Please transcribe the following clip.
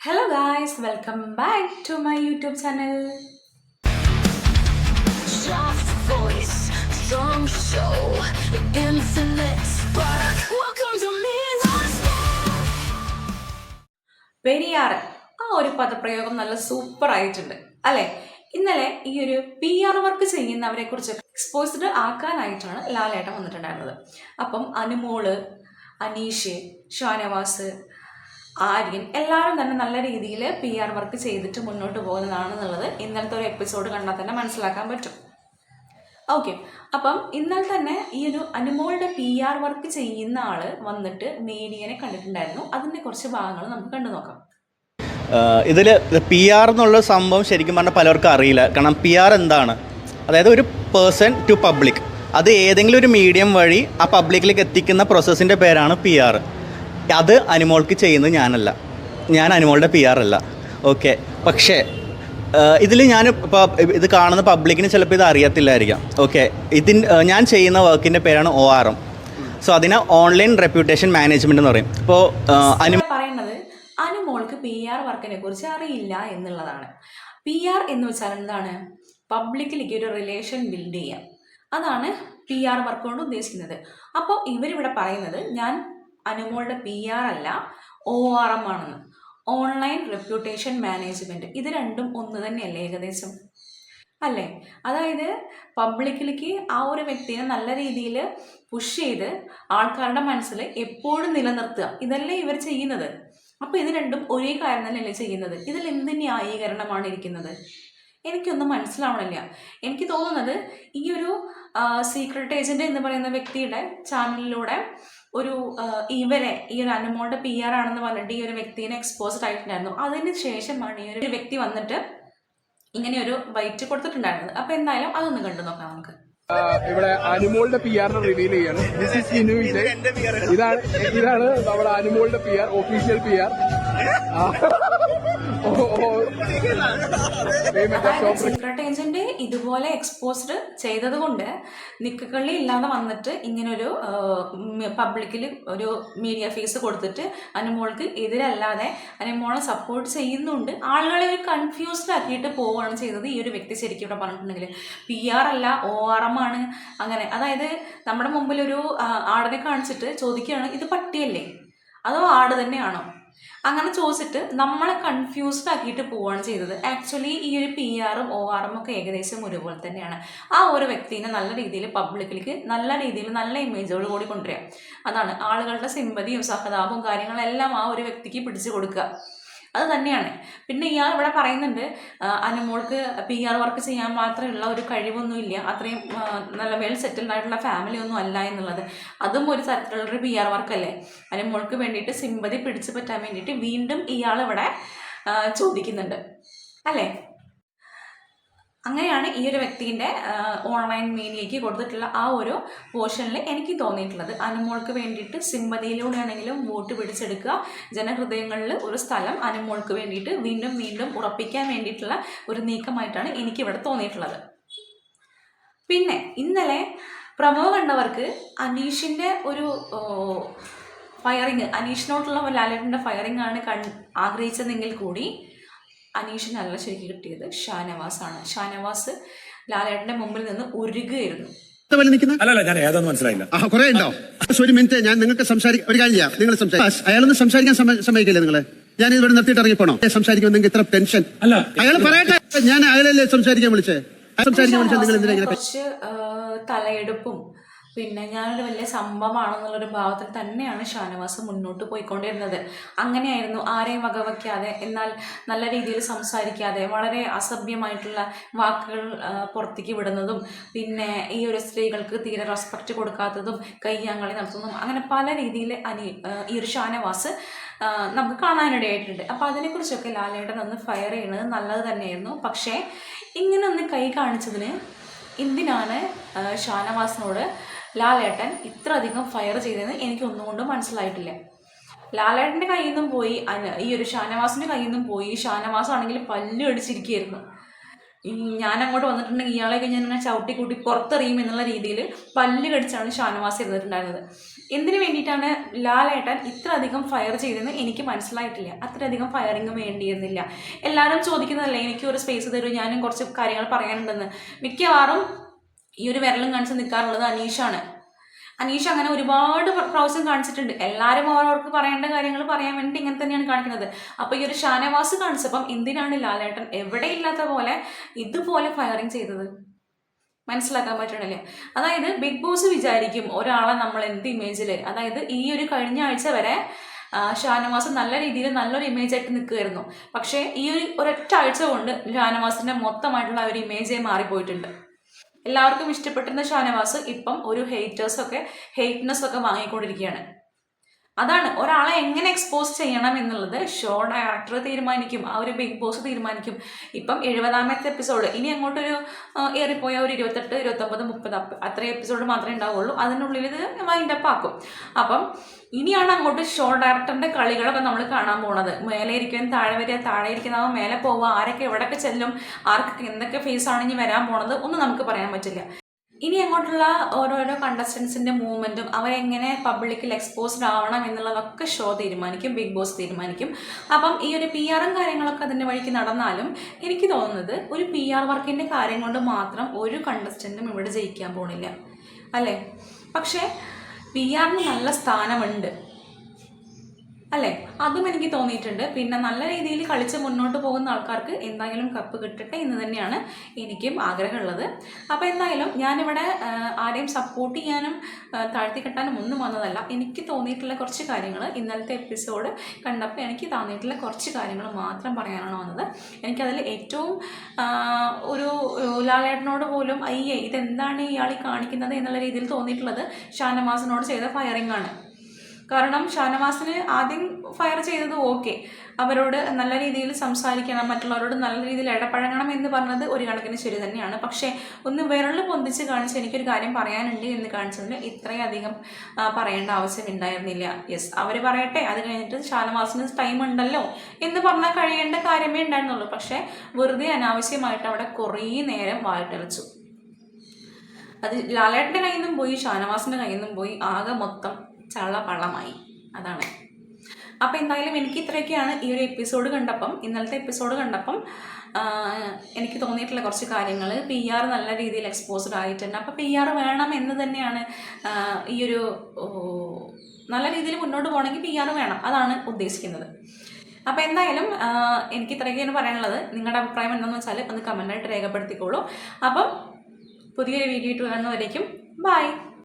Hello guys welcome back to my YouTube channel Periyar Periyar ആ ഒരു പദപ്രയോഗം നല്ല സൂപ്പർ ആയിട്ടുണ്ട് അല്ലെ? ഇന്നലെ ഈ ഒരു പി ആർ വർക്ക് ചെയ്യുന്നവരെ കുറിച്ച് എക്സ്പോസ്ഡ് ആക്കാനായിട്ടാണ് ലാലേട്ടൻ വന്നിട്ടുണ്ടായിരുന്നത്. അപ്പം അനുമോൾ അനീഷ് ഷാനവാസ് ആര്യൻ എല്ലാവരും തന്നെ നല്ല രീതിയിൽ പി ആർ വർക്ക് ചെയ്തിട്ട് മുന്നോട്ട് പോകുന്നതാണെന്നുള്ളത് ഇന്നലത്തെ ഒരു എപ്പിസോഡ് കണ്ടാൽ തന്നെ മനസ്സിലാക്കാൻ പറ്റും. ഓക്കെ അപ്പം ഇന്നലെ തന്നെ ഈ ഒരു അനുമോളുടെ പി ആർ വർക്ക് ചെയ്യുന്ന ആൾ വന്നിട്ട് മീഡിയനെ കണ്ടിട്ടുണ്ടായിരുന്നു. അതിന്റെ കുറച്ച് ഭാഗങ്ങൾ നമുക്ക് കണ്ടു നോക്കാം. ഇതിൽ പി ആർ എന്നുള്ള സംഭവം ശരിക്കും പറഞ്ഞാൽ പലർക്കും അറിയില്ല. കാരണം പി ആർ എന്താണ്? അതായത് ഒരു പേഴ്സൺ ടു പബ്ലിക് അത് ഏതെങ്കിലും ഒരു മീഡിയം വഴി ആ പബ്ലിക്കിലേക്ക് എത്തിക്കുന്ന പ്രോസസ്സിന്റെ പേരാണ് പി ആർ അത് അനുമോൾക്ക് ചെയ്യുന്നത് ഞാനല്ല. ഞാൻ അനുമോളുടെ പി ആർ അല്ല. ഓക്കെ പക്ഷേ ഇതിൽ ഞാൻ ഇപ്പോൾ ഇത് കാണുന്ന പബ്ലിക്കിന് ചിലപ്പോൾ ഇത് അറിയത്തില്ലായിരിക്കാം. ഓക്കെ ഇതിൻ ഞാൻ ചെയ്യുന്ന വർക്കിന്റെ പേരാണ് ഒ ആർ എം സോ അതിനെ ഓൺലൈൻ റെപ്യൂട്ടേഷൻ മാനേജ്മെന്റ് എന്ന് പറയും. ഇപ്പോൾ അനു പറയുന്നത് അനുമോൾക്ക് പി ആർ വർക്കിനെ കുറിച്ച് അറിയില്ല എന്നുള്ളതാണ്. പി ആർ എന്ന് വെച്ചാൽ എന്താണ്? പബ്ലിക്കിലേക്ക് ഒരു റിലേഷൻ ബിൽഡ് ചെയ്യാം. അതാണ് പി ആർ വർക്ക് കൊണ്ട് ഉദ്ദേശിക്കുന്നത്. അപ്പോൾ ഇവരിവിടെ പറയുന്നത് ഞാൻ അനുമോളുടെ പി ആർ അല്ല ഒ ആർ എം ആണെന്ന്. ഓൺലൈൻ റെപ്യൂട്ടേഷൻ മാനേജ്മെന്റ് ഇത് രണ്ടും ഒന്ന് തന്നെയല്ലേ ഏകദേശം? അല്ലേ? അതായത് പബ്ലിക്കിലേക്ക് ആ ഒരു വ്യക്തിയെ നല്ല രീതിയിൽ പുഷ് ചെയ്ത് ആൾക്കാരുടെ മനസ്സിൽ എപ്പോഴും നിലനിർത്തുക. ഇതല്ലേ ഇവർ ചെയ്യുന്നത്. അപ്പോൾ ഇത് രണ്ടും ഒരേ കാര്യം തന്നെയല്ലേ ചെയ്യുന്നത്. ഇതിൽ എന്ത് ന്യായീകരണമാണ് ഇരിക്കുന്നത്? എനിക്കൊന്നും മനസ്സിലാവണില്ല. എനിക്ക് തോന്നുന്നത് ഈ ഒരു സീക്രട്ട് ഏജന്റ് എന്ന് പറയുന്ന വ്യക്തിയുടെ ചാനലിലൂടെ ഒരു ഇവനെ ഇവരെ ഈ ഒരു അനുമോളുടെ പി ആർ ആണെന്ന് പറഞ്ഞിട്ട് ഈ ഒരു വ്യക്തിനെ എക്സ്പോസ്ഡ് ആയിട്ടുണ്ടായിരുന്നു അതിന് ശേഷമാണ് ഈ ഒരു വ്യക്തി വന്നിട്ട് ഇങ്ങനെ ഒരു വൈറ്റ് കൊടുത്തിട്ടുണ്ടായിരുന്നത്. അപ്പൊ എന്തായാലും അതൊന്ന് കണ്ടു നോക്കാം നമുക്ക്. ഇവിടെ അനിമോളുടെ പി ആറിനെ റിവീൽ ചെയ്യാണ് ദിസ് ഇസ് ഇനു വിജയ് ഇതാണ് ഇതാണ് നമ്മുടെ അനിമോളുടെ P R official P R secret ഇതുപോലെ എക്സ്പോസ്ഡ് ചെയ്തത് കൊണ്ട് നിക്കക്കള്ളി ഇല്ലാതെ വന്നിട്ട് ഇങ്ങനൊരു പബ്ലിക്കിൽ ഒരു മീഡിയ ഫീസ് കൊടുത്തിട്ട് അനുമോൾക്ക് എതിരല്ലാതെ അനുമോളെ സപ്പോർട്ട് ചെയ്യുന്നുണ്ട്. ആളുകളെ ഒരു കൺഫ്യൂസ്ഡ് ആക്കിയിട്ട് പോവുകയാണ് ചെയ്തത്. ഈ ഒരു വ്യക്തി ശരിക്കും ഇവിടെ പറഞ്ഞിട്ടുണ്ടെങ്കിൽ പി ആർ അല്ല ഒ ആർ എം ആണ്. അങ്ങനെ അതായത് നമ്മുടെ മുമ്പിൽ ഒരു ആടിനെ കാണിച്ചിട്ട് ചോദിക്കുകയാണ് ഇത് പട്ടിയല്ലേ? അതോ ആട് തന്നെയാണോ? അങ്ങനെ ചോദിച്ചിട്ട് നമ്മളെ കൺഫ്യൂസ്ഡ് ആക്കിയിട്ട് പോവുകയാണ് ചെയ്തത്. ആക്ച്വലി ഈ ഒരു പി ആറും ഒ ആറും ഒക്കെ ഏകദേശം ഒരുപോലെ തന്നെയാണ്. ആ ഒരു വ്യക്തിനെ നല്ല രീതിയിൽ പബ്ലിക്കിലേക്ക് നല്ല രീതിയിൽ നല്ല ഇമേജോട് കൂടി കൊണ്ടുവരിക. അതാണ് ആളുകളുടെ സിമ്പതിയും സഹതാപവും കാര്യങ്ങളെല്ലാം ആ ഒരു വ്യക്തിക്ക് പിടിച്ചു കൊടുക്കുക. അത് തന്നെയാണ്. പിന്നെ ഇയാൾ ഇവിടെ പറയുന്നുണ്ട് അനുമോൾക്ക് പി ആർ വർക്ക് ചെയ്യാൻ മാത്രമുള്ള ഒരു കഴിവൊന്നുമില്ല. അത്രയും നല്ല വെൽ സെറ്റിൽഡ് ആയിട്ടുള്ള ഫാമിലി ഒന്നും അല്ല എന്നുള്ളത്. അതും ഒരു തരത്തിലുള്ളൊരു പി ആർ വർക്കല്ലേ അനുമോൾക്ക് വേണ്ടിയിട്ട് സിമ്പതി പിടിച്ചു പറ്റാൻ വേണ്ടിയിട്ട് വീണ്ടും ഇയാൾ ഇവിടെ ചോദിക്കുന്നുണ്ട്. അല്ലേ? അങ്ങനെയാണ് ഈ ഒരു വ്യക്തിന്റെ ഓൺലൈൻ മീഡിയയ്ക്ക് കൊടുത്തിട്ടുള്ള ആ ഒരു പോർഷനിൽ എനിക്ക് തോന്നിയിട്ടുള്ളത്. അനുമോൾക്ക് വേണ്ടിയിട്ട് സിമ്പതിയിലൂടെയാണെങ്കിലും വോട്ട് പിടിച്ചെടുക്കുക ജനഹൃദയങ്ങളിൽ ഒരു സ്ഥലം അനുമോൾക്ക് വേണ്ടിയിട്ട് വീണ്ടും വീണ്ടും ഉറപ്പിക്കാൻ വേണ്ടിയിട്ടുള്ള ഒരു നീക്കമായിട്ടാണ് എനിക്കിവിടെ തോന്നിയിട്ടുള്ളത്. പിന്നെ ഇന്നലെ പ്രമോ കണ്ടവർക്ക് അനീഷിന്റെ ഒരു ഫയറിങ് അനീഷിനോട്ടുള്ള ലാലേട്ടന്റെ ഫയറിംഗ് ആണ് കൺ ആഗ്രഹിച്ചതെങ്കിൽ കൂടി അനീഷിനല്ല ശരിക്കും കിട്ടിയത് ഷാനവാസ് ആണ് ഷാനവാസ് ലാലേട്ടന്റെ മുമ്പിൽ നിന്ന് ഉരുകുകയായിരുന്നു. വല്ല നിൽക്കുന്ന അല്ലല്ല ഞാൻ ഏതാന്ന് മനസ്സിലായില്ല. ആ കുറെ ഉണ്ടോ? ഒരു മിനിറ്റ് ഞാൻ നിങ്ങൾക്ക് സംസാരിക്കാം ഒരു കാര്യം ചെയ്യാം. നിങ്ങൾ സംസാരിക്കും അയാളൊന്നും സംസാരിക്കാൻ സമ്മ- സമ്മതിക്കില്ലേ നിങ്ങൾ? ഞാൻ ഇവിടെ നിർത്തിയിട്ട് ഇറങ്ങിപ്പോണോ? സംസാരിക്കുമ്പോൾ നിങ്ങൾക്ക് ഇത്ര ടെൻഷൻ അല്ല. അയാൾ പറയട്ടെ ഞാൻ അയാളല്ലേ സംസാരിക്കാൻ വിളിച്ചേ? സംസാരിക്കാൻ വിളിച്ചാൽ നിങ്ങൾ എന്തിനാ തലയെടുപ്പും പിന്നെ ഞാനൊരു വലിയ സംഭവമാണെന്നുള്ളൊരു ഭാവത്തിൽ തന്നെയാണ് ഷാനവാസ് മുന്നോട്ട് പോയിക്കൊണ്ടിരുന്നത്. അങ്ങനെയായിരുന്നു ആരെയും വകവയ്ക്കാതെ എന്നാൽ നല്ല രീതിയിൽ സംസാരിക്കാതെ വളരെ അസഭ്യമായിട്ടുള്ള വാക്കുകൾ പുറത്തേക്ക് വിടുന്നതും പിന്നെ ഈ ഒരു സ്ത്രീകൾക്ക് തീരെ റെസ്പെക്റ്റ് കൊടുക്കാത്തതും കയ്യാങ്കളി നടത്തുന്നതും അങ്ങനെ പല രീതിയിൽ അനി ഈ ഒരു ഷാനവാസ് നമുക്ക് കാണാനിടയായിട്ടുണ്ട്. അപ്പോൾ അതിനെക്കുറിച്ചൊക്കെ ലാലേട്ടൻ ഒന്ന് ഫയർ ചെയ്യുന്നത് നല്ലത് തന്നെയായിരുന്നു. പക്ഷേ ഇങ്ങനെ ഒന്ന് കൈ കാണിച്ചതിന് എന്തിനാണ് ഷാനവാസിനോട് ലാലേട്ടൻ ഇത്ര അധികം ഫയർ ചെയ്തതെന്ന് എനിക്ക് ഒന്നുകൊണ്ടും മനസ്സിലായിട്ടില്ല. ലാലേട്ടന്റെ കയ്യിൽ നിന്നും പോയി ഈ ഒരു ഷാനവാസിന്റെ കയ്യിൽ നിന്നും പോയി. ഷാനവാസ് ആണെങ്കിൽ പല്ലു അടിച്ചിരിക്കുകയായിരുന്നു ഞാൻ അങ്ങോട്ട് വന്നിട്ടുണ്ടെങ്കിൽ ഇയാളെയൊക്കെ ഞാൻ ഇങ്ങനെ ചവിട്ടി കൂട്ടി പുറത്തെറിയും എന്നുള്ള രീതിയിൽ പല്ല് കടിച്ചാണ് ഷാനവാസ് ഇരുന്നിട്ടുണ്ടായിരുന്നത്. എന്തിനു വേണ്ടിയിട്ടാണ് ലാലേട്ടൻ ഇത്ര അധികം ഫയർ ചെയ്തതെന്ന് എനിക്ക് മനസ്സിലായിട്ടില്ല. അത്രയധികം ഫയറിങ് വേണ്ടിയിരുന്നില്ല. എല്ലാവരും ചോദിക്കുന്നതല്ലേ എനിക്ക് ഒരു സ്പേസ് തരൂ ഞാനും കുറച്ച് കാര്യങ്ങൾ പറയാനുണ്ടെന്ന്. മിക്കവാറും ഈ ഒരു വിരലും കാണിച്ച് നിൽക്കാറുള്ളത് അനീഷാണ്. അനീഷ് അങ്ങനെ ഒരുപാട് പ്ര- പ്രാവശ്യം കാണിച്ചിട്ടുണ്ട്. എല്ലാവരും അവരവർക്ക് പറയേണ്ട കാര്യങ്ങൾ പറയാൻ വേണ്ടി ഇങ്ങനെ തന്നെയാണ് കാണിക്കുന്നത്. അപ്പോൾ ഈ ഒരു ഷാനവാസ് കാണിച്ചപ്പം എന്തിനാണ് ലാലേട്ടൻ എവിടെയില്ലാത്ത പോലെ ഇതുപോലെ ഫയറിങ് ചെയ്തത്? മനസ്സിലാക്കാൻ പറ്റണില്ല. അതായത് ബിഗ് ബോസ് വിചാരിക്കും ഒരാളെ നമ്മൾ എന്ത് ഇമേജിൽ അതായത് ഈ ഒരു കഴിഞ്ഞ ആഴ്ച വരെ ഷാനവാസ് നല്ല രീതിയിൽ നല്ലൊരു ഇമേജ് ആയിട്ട് നിൽക്കുമായിരുന്നു പക്ഷേ ഈ ഒരു ഒരൊറ്റ ആഴ്ച കൊണ്ട് ഷാനവാസിന്റെ മൊത്തമായിട്ടുള്ള ഒരു ഇമേജേ മാറിപ്പോയിട്ടുണ്ട്. എല്ലാവർക്കും ഇഷ്ടപ്പെട്ടിരുന്ന ഷാനവാസ് ഇപ്പം ഒരു ഹെയ്റ്റേഴ്സൊക്കെ ഹെയ്റ്റ്നെസ് ഒക്കെ വാങ്ങിക്കൊണ്ടിരിക്കുകയാണ്. അതാണ് ഒരാളെ എങ്ങനെ എക്സ്പോസ് ചെയ്യണം എന്നുള്ളത് ഷോ ഡയറക്ടർ തീരുമാനിക്കും ആ ഒരു ബിഗ് ബോസ് തീരുമാനിക്കും. ഇപ്പം എഴുപതാമത്തെ എപ്പിസോഡ് ഇനി അങ്ങോട്ടൊരു ഏറിപ്പോയ ഒരു ഇരുപത്തെട്ട് ഇരുപത്തൊമ്പത് മുപ്പത് അത്ര എപ്പിസോഡ് മാത്രമേ ഉണ്ടാവുള്ളൂ. അതിനുള്ളിൽ ഇത് വൈൻഡ് അപ്പ് ആക്കും. അപ്പം ഇനിയാണ് അങ്ങോട്ട് ഷോ ഡയറക്ടറിന്റെ കളികളൊക്കെ നമ്മൾ കാണാൻ പോണത്. മേലെ ഇരിക്കാൻ താഴെ വരിക താഴെ ഇരിക്കുന്നവ മേലെ പോവുക ആരൊക്കെ എവിടെയൊക്കെ ചെല്ലും ആർക്കൊക്കെ എന്തൊക്കെ ഫേസ് ആണ് ഇനി വരാൻ പോണത് ഒന്നും നമുക്ക് പറയാൻ പറ്റില്ല. ഇനി അങ്ങോട്ടുള്ള ഓരോരോ കണ്ടസ്റ്റൻസിന്റെ മൂവ്മെന്റും അവരെങ്ങനെ പബ്ലിക്കിൽ എക്സ്പോസ്ഡ് ആവണം എന്നുള്ളതൊക്കെ ഷോ തീരുമാനിക്കും ബിഗ് ബോസ് തീരുമാനിക്കും. അപ്പം ഈ ഒരു പി ആറും കാര്യങ്ങളൊക്കെ അതിന്റെ വഴിക്ക് നടന്നാലും എനിക്ക് തോന്നുന്നത് ഒരു പി ആർ വർക്കിന്റെ കാര്യം കൊണ്ട് മാത്രം ഒരു കണ്ടസ്റ്റന്റും ഇവിടെ ജയിക്കാൻ പോണില്ല. അല്ലേ? പക്ഷേ പി ആറിന് നല്ല സ്ഥാനമുണ്ട്. അല്ലേ? അതും എനിക്ക് തോന്നിയിട്ടുണ്ട്. പിന്നെ നല്ല രീതിയിൽ കളിച്ച് മുന്നോട്ട് പോകുന്ന ആൾക്കാർക്ക് എന്തായാലും കപ്പ് കിട്ടട്ടെ എന്ന് തന്നെയാണ് എനിക്കും ആഗ്രഹമുള്ളത്. അപ്പോൾ എന്തായാലും ഞാനിവിടെ ആരെയും സപ്പോർട്ട് ചെയ്യാനും താഴ്ത്തിക്കെട്ടാനും താഴ്ത്തി കെട്ടാനും ഒന്നും വന്നതല്ല. എനിക്ക് തോന്നിയിട്ടുള്ള കുറച്ച് കാര്യങ്ങൾ ഇന്നലത്തെ എപ്പിസോഡ് കണ്ടപ്പോൾ എനിക്ക് തോന്നിയിട്ടുള്ള കുറച്ച് കാര്യങ്ങൾ മാത്രം പറയാനാണ് വന്നത്. എനിക്കതിൽ ഏറ്റവും ഒരു ലാലേട്ടനോട് പോലും അയ്യേ ഇതെന്താണ് ഇയാൾ കാണിക്കുന്നത്? എന്നുള്ള രീതിയിൽ തോന്നിയിട്ടുള്ളത് ഷാനവാസിനോട് ചെയ്ത ഫയറിംഗ് ആണ്. കാരണം ഷാനവാസിന് ആദ്യം ഫയർ ചെയ്തത് ഓക്കെ അവരോട് നല്ല രീതിയിൽ സംസാരിക്കണം മറ്റുള്ളവരോട് നല്ല രീതിയിൽ ഇടപഴകണം എന്ന് പറഞ്ഞത് ഒരു കണക്കിന് ശരി തന്നെയാണ്. പക്ഷേ ഒന്ന് വിരൽ പൊന്തിച്ച് കാണിച്ച് എനിക്കൊരു കാര്യം പറയാനുണ്ട് എന്ന് കാണിച്ചതിന് ഇത്രയധികം പറയേണ്ട ആവശ്യം ഉണ്ടായിരുന്നില്ല. യെസ് അവർ പറയട്ടെ അത് കഴിഞ്ഞിട്ട് ഷാനവാസിന് ടൈം ഉണ്ടല്ലോ എന്ന് പറഞ്ഞാൽ കഴിയേണ്ട കാര്യമേ ഉണ്ടായിരുന്നുള്ളൂ. പക്ഷേ വെറുതെ അനാവശ്യമായിട്ട് അവിടെ കുറേ നേരം വായിട്ടലച്ചു അത് ലാലേട്ടന്റെ കയ്യിൽ നിന്നും പോയി ഷാനവാസിന്റെ കയ്യിൽ നിന്നും പോയി ആകെ മൊത്തം ചള്ളപ്പള്ളമായി അതാണ്. അപ്പോൾ എന്തായാലും എനിക്ക് ഇത്രയൊക്കെയാണ് ഈ ഒരു എപ്പിസോഡ് കണ്ടപ്പം ഇന്നലത്തെ എപ്പിസോഡ് കണ്ടപ്പം എനിക്ക് തോന്നിയിട്ടുള്ള കുറച്ച് കാര്യങ്ങൾ പി ആർ നല്ല രീതിയിൽ എക്സ്പോസ്ഡ് ആയിട്ടുണ്ട്. അപ്പോൾ പി ആർ വേണം എന്ന് തന്നെയാണ് ഈയൊരു നല്ല രീതിയിൽ മുന്നോട്ട് പോകണമെങ്കിൽ പി ആർ വേണം. അതാണ് ഉദ്ദേശിക്കുന്നത്. അപ്പോൾ എന്തായാലും എനിക്ക് ഇത്രയൊക്കെയാണ് പറയാനുള്ളത്. നിങ്ങളുടെ അഭിപ്രായം എന്താണെന്ന് വെച്ചാൽ ഒന്ന് കമന്റായിട്ട് രേഖപ്പെടുത്തിക്കോളൂ. അപ്പം പുതിയൊരു വീഡിയോ ഇട്ട് വരുന്നവരേക്കും ബൈ